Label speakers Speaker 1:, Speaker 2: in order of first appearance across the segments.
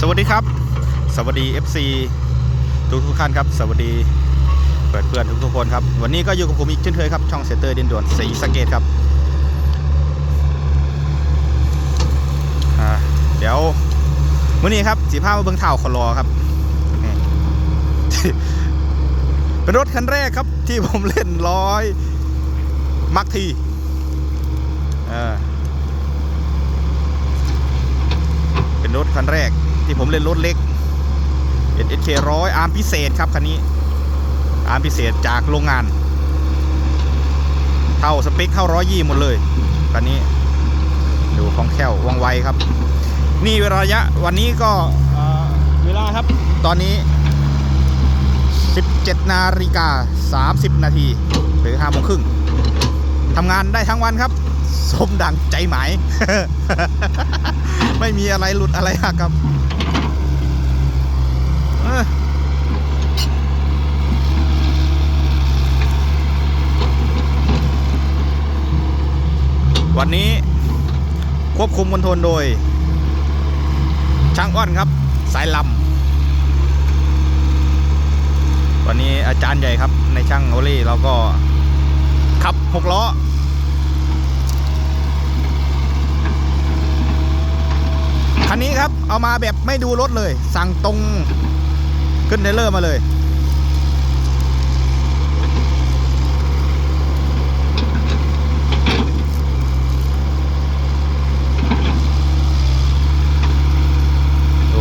Speaker 1: สวัสดีครับ สวัสดี FC ทุกทุกท่านครับ สวัสดีเพื่อนเพื่อนทุกทุกคนครับ วันนี้ก็อยู่กับผมอีกเช่นเคยครับ ช่องเซเตอร์ดินด่วนสีสเกตครับ เดี๋ยวมื้อนี้ครับสีผ้ามาเบิงเท่าคอรอครับ เป็นรถคันแรกครับ ที่ผมเล่นร้อยมักทีเป็นรถคันแรก ที่ผมเล่นรถเล็ก SK ร้อยอาร์มพิเศษครับคันนี้ อาร์มพิเศษจากโรงงาน เท่าสเปคเข้าร้อยยี่หมดเลยคันนี้ดูของแคล่วว่องไวครับ นี่ระยะวันนี้ก็เอ่อเวลาครับตอนนี้ 17 นาฬิกา 30 นาทีหรือ5โมงครึ่งทำงานได้ทั้งวันครับ สมดังใจหมาย ไม่มีอะไรหลุดอะไรหักครับเอ้อวันนี้ ควบคุมมณฑลโดย ช่างอ้อนครับ สายลำวันนี้อาจารย์ใหญ่ครับ ในช่างโอลี่เราก็ขับหกล้อ คันนี้ครับเอามาแบบไม่ดูรถเลย สั่งตรงขึ้นเทรลเลอร์มาเลย ดู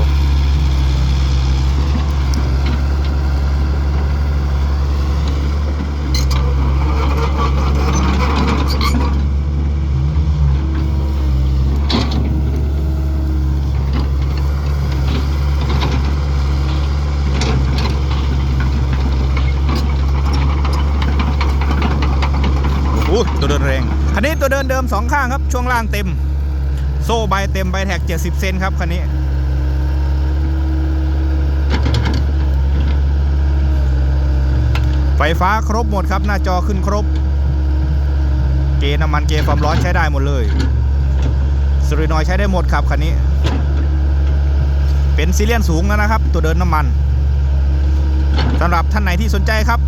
Speaker 1: โอ้โหตัวเดินแรง คั นนี้ตัวเดินเดิมสองข้างครับ ช่วงล่างเต็ม โซ่ใบเต็มใบแท็ก 70 เซนครับคันนี้ไฟฟ้าครบหมดครับ หน้าจอขึ้นครบ เกน้ำมันเกณฑ์ความร้อนใช้ได้หมดเลยสรีนอยใช้ได้หมดครับคันนี้ เป็นซีเรียนสูงแล้วนะครับ ตัวเดินน้ำมันสำหรับท่านไหนที่สนใจครับ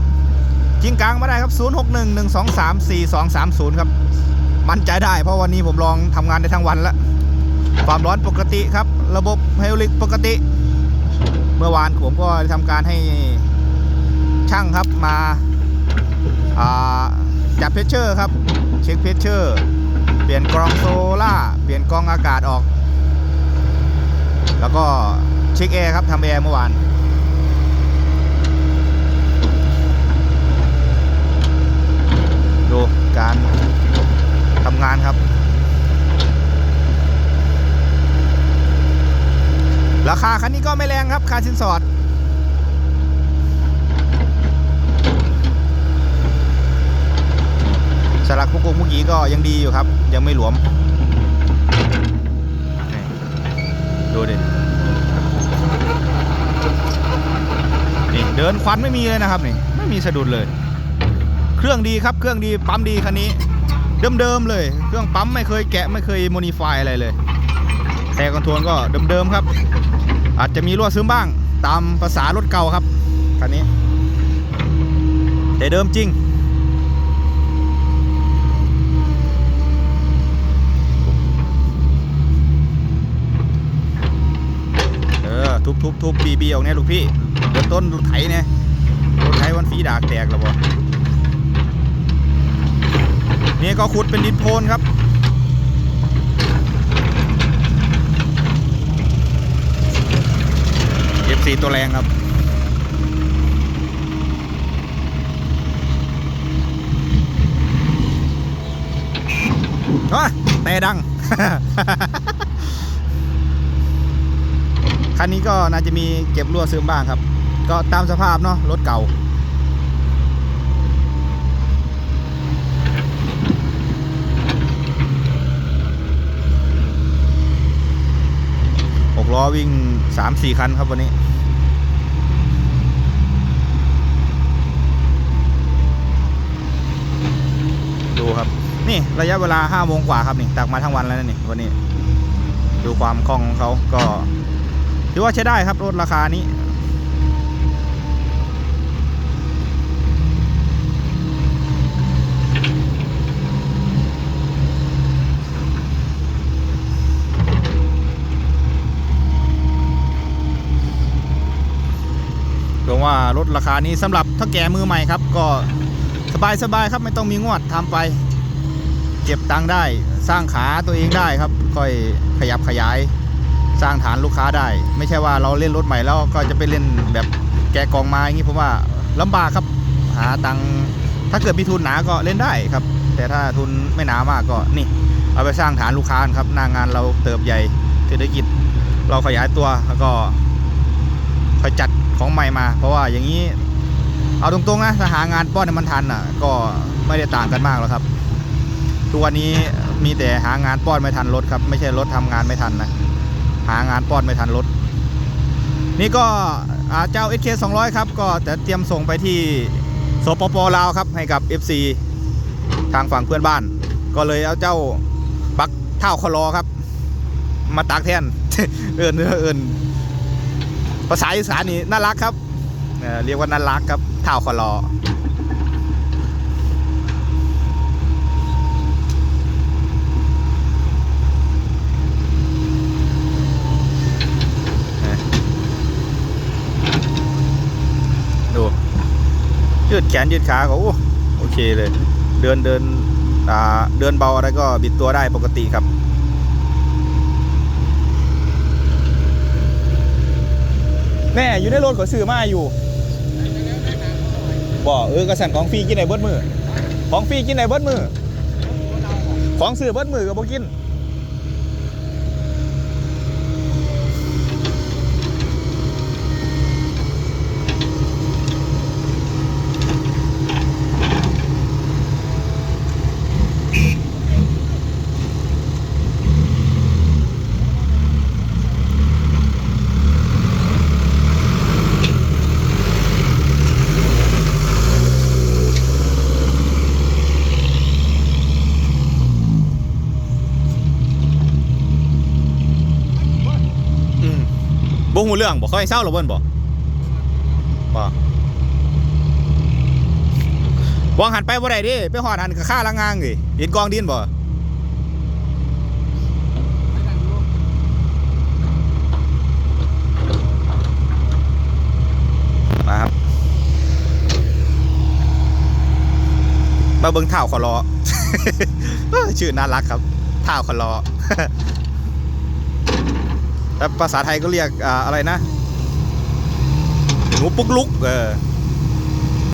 Speaker 1: จิ้งกลางมาได้ครับ 0611234230 ครับ มั่นใจได้ เพราะวันนี้ผมลองทำงานได้ทั้งวันแล้วความร้อนปกติครับ ระบบไฮดรอลิกปกติ เมื่อวานผมก็ทำการให้ช่างครับมาาจับเพชเชอร์ครับ เช็คเพชเชอร์เปลี่ยนกรองโซล่าเปลี่ยนกรองอากาศออก แล้วก็เช็คแอร์ครับทำแอร์เมื่อวานดูการ ทำงานครับ ราคาคันนี้ก็ไม่แรงครับ ค่าสินสอด สลักพุกุกเมื่อกี้ก็ยังดีอยู่ครับ ยังไม่หลวมนี่ดูดินี่เดินควันไม่มีเลยนะครับนี่ ไม่มีสะดุดเลย เครื่องดีครับ เครื่องดี ปั๊มดีคันนี้ เดิมๆเลย เครื่องปั๊มไม่เคยแกะไม่เคยโมดิฟายอะไรเลย แต่คอนโทรลก็เดิมๆครับ อาจจะมีรั่วซึมบ้าง ตามภาษารถเก่าครับคันนี้ แต่เดิมจริงเออทุบทุบทุบบีบีออกเนี่ยลูกพี่เดินต้นรถไถเนี่ยรถไถวันฝีดากแตกแล้วบ่ นี่ก็ขุดเป็นดินโพนครับ F4 ตัวแรงครับอะแต่ดัง คันนี้ก็น่าจะมีเก็บรั่วซึมบ้างครับ ก็ตามสภาพเนาะรถเก่า ล้อวิ่งสามสี่คันครับวันนี้ ดูครับ นี่ระยะเวลาห้าโมงกว่าครับนี่ตักมาทั้งวันแล้วนี่วันนี้ ดูความคล่องของเขาก็ถือว่าใช้ได้ครับรถราคานี้ ราะว่ารถราคานี้สำหรับถ้าแก่มือใหม่ครับ ก็สบายสบายๆครับไม่ต้องมีงวดทำไป เก็บตังค์ได้สร้างขาตัวเองได้ครับ ค่อยขยับขยาย สร้างฐานลูกค้าได้ ไม่ใช่ว่าเราเล่นรถใหม่แล้วก็จะไปเล่นแบบแกะกองมาอย่างนี้ผมว่าลำบากครับหาตังค์ถ้าเกิดมีทุนหนาก็เล่นได้ครับ แต่ถ้าทุนไม่หนามากก็นี่เอาไปสร้างฐานลูกค้าครับหน้างานเราเติบใหญ่เศรษฐกิจเราขยายตัวแล้วก็ค่อยจัด ของใหม่มา เพราะว่าอย่างนี้ เอาตรงๆนะถ้าหางานป้อนให้มันทันอะ ก็ไม่ได้ต่างกันมากหรอกครับ ทุกวันนี้มีแต่หางานป้อนไม่ทันรถครับ ไม่ใช่รถทำงานไม่ทันนะ หางานป้อนไม่ทันรถ นี่ก็อ่าเจ้า SK 200 ครับ ก็จะเตรียมส่งไปที่สปปลาวครับให้กับ FC ทางฝั่งเพื่อนบ้าน ก็เลยเอาเจ้าบักเท่าคลอครับ มาตากแทนเอินเอิน ภาษาอีสานนี่น่ารักครับเเรียกว่าน่ารักครับเท่าคลอดูยืดแขนยืดขาเขาโอ้โอเคเลย เดินเดินเดินเบาอะไรก็บิดตัวได้ปกติครับ แน่อยู่ในรถขอซื้อมาอยู่บ่เออกระสันของฟรีกินไหนเบิดมือของฟรีกินไหนเบิดมือของซื้อเบิดมือกับ่กิน บ่หูเรื่องบ่ค่อยเศร้าหรอเบิ่นบ่บ่วางหันไปบ่ได้ดิไปหอดหันกับค่าละงางดิเห็นกองดินบ่มาครับมาเบิ่งเท้าขอรอชื่อน่ารักครับเท้าขอรอ แต่ภาษาไทยก็เรียกออะไรนะหนูปุกลุกเออ